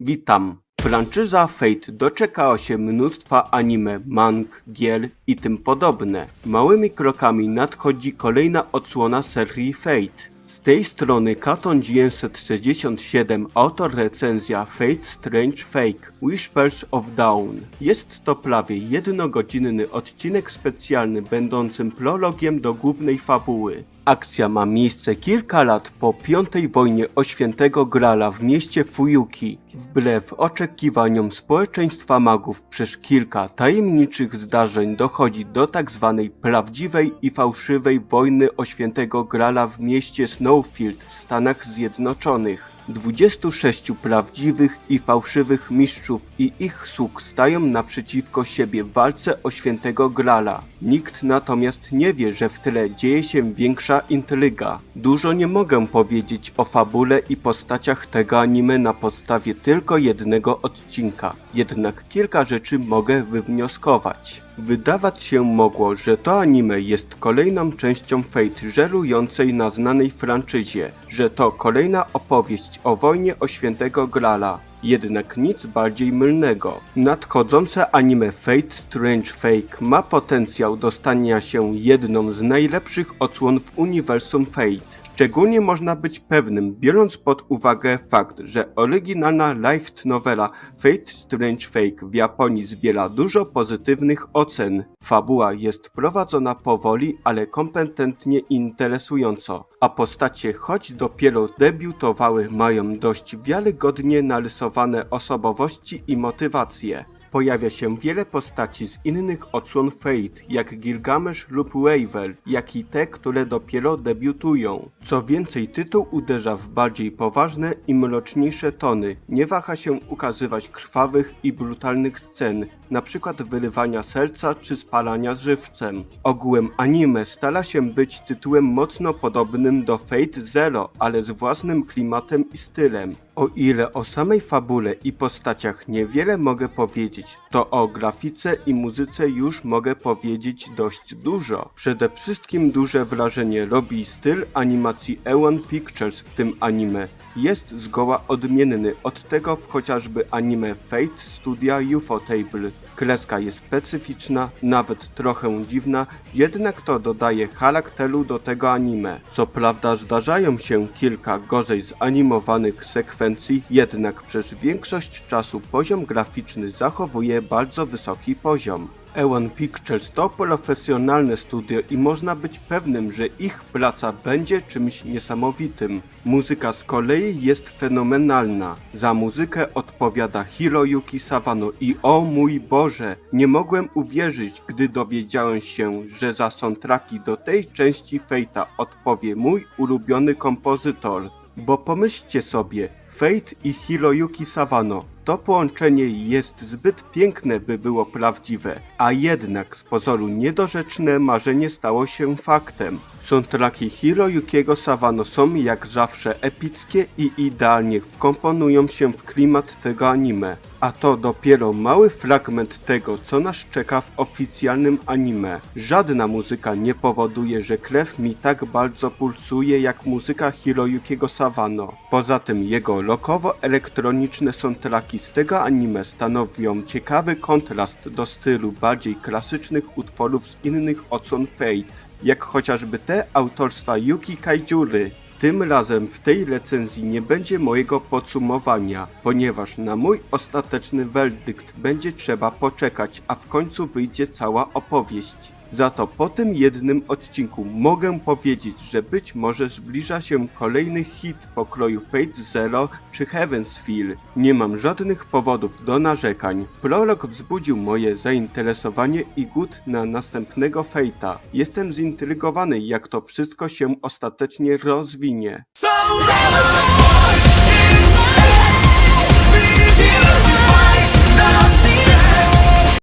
Witam. Franczyza Fate doczekała się mnóstwa anime, mang, gier i tym podobne. Małymi krokami nadchodzi kolejna odsłona serii Fate. Z tej strony Katon 967 autor recenzja Fate Strange Fake Whispers of Dawn. Jest to prawie jednogodzinny odcinek specjalny będącym prologiem do głównej fabuły. Akcja ma miejsce kilka lat po piątej wojnie o świętego Grala w mieście Fuyuki. Wbrew oczekiwaniom społeczeństwa magów przez kilka tajemniczych zdarzeń dochodzi do tak zwanej prawdziwej i fałszywej wojny o świętego Grala w mieście Snowfield w Stanach Zjednoczonych. 26 prawdziwych i fałszywych mistrzów i ich sług stają naprzeciwko siebie w walce o świętego Grala. Nikt natomiast nie wie, że w tle dzieje się większa intryga. Dużo nie mogę powiedzieć o fabule i postaciach tego anime na podstawie tylko jednego odcinka. Jednak kilka rzeczy mogę wywnioskować. Wydawać się mogło, że to anime jest kolejną częścią Fate żerującej na znanej franczyzie, że to kolejna opowieść o wojnie o świętego Grala. Jednak nic bardziej mylnego. Nadchodzące anime Fate Strange Fake ma potencjał do stania się jedną z najlepszych odsłon w uniwersum Fate. Szczególnie można być pewnym, biorąc pod uwagę fakt, że oryginalna light novela Fate Strange Fake w Japonii zbiera dużo pozytywnych ocen. Fabuła jest prowadzona powoli, ale kompetentnie i interesująco, a postacie, choć dopiero debiutowały, mają dość wiarygodnie narysowane osobowości i motywacje. Pojawia się wiele postaci z innych odsłon Fate, jak Gilgamesh lub Waver, jak i te, które dopiero debiutują. Co więcej, tytuł uderza w bardziej poważne i mroczniejsze tony. Nie waha się ukazywać krwawych i brutalnych scen, przykład wyrywania serca czy spalania żywcem. Ogółem anime stara się być tytułem mocno podobnym do Fate Zero, ale z własnym klimatem i stylem. O ile o samej fabule i postaciach niewiele mogę powiedzieć, to o grafice i muzyce już mogę powiedzieć dość dużo. Przede wszystkim duże wrażenie robi styl animacji Eon Pictures w tym anime. Jest zgoła odmienny od tego w chociażby anime Fate Studia Ufotable. Kreska jest specyficzna, nawet trochę dziwna, jednak to dodaje charakteru do tego anime. Co prawda zdarzają się kilka gorzej zanimowanych sekwencji, jednak przez większość czasu poziom graficzny zachowuje bardzo wysoki poziom. Eon Pictures to profesjonalne studio i można być pewnym, że ich praca będzie czymś niesamowitym. Muzyka z kolei jest fenomenalna. Za muzykę odpowiada Hiroyuki Sawano i o mój Boże, nie mogłem uwierzyć, gdy dowiedziałem się, że za soundtracki do tej części Fate'a odpowie mój ulubiony kompozytor. Bo pomyślcie sobie, Fate i Hiroyuki Sawano. To połączenie jest zbyt piękne, by było prawdziwe, a jednak z pozoru niedorzeczne marzenie stało się faktem. Soundtracki Hiroyukiego Sawano są jak zawsze epickie i idealnie wkomponują się w klimat tego anime. A to dopiero mały fragment tego, co nas czeka w oficjalnym anime. Żadna muzyka nie powoduje, że krew mi tak bardzo pulsuje jak muzyka Hiroyukiego Sawano. Poza tym jego lokowo-elektroniczne soundtracki z tego anime stanowią ciekawy kontrast do stylu bardziej klasycznych utworów z innych odsłon Fate, jak chociażby te autorstwa Yuki Kaijury. Tym razem w tej recenzji nie będzie mojego podsumowania, ponieważ na mój ostateczny werdykt będzie trzeba poczekać, a w końcu wyjdzie cała opowieść. Za to po tym jednym odcinku mogę powiedzieć, że być może zbliża się kolejny hit pokroju Fate Zero czy Heaven's Feel. Nie mam żadnych powodów do narzekań. Prolog wzbudził moje zainteresowanie i głód na następnego Fate'a. Jestem zintrygowany jak to wszystko się ostatecznie rozwinie.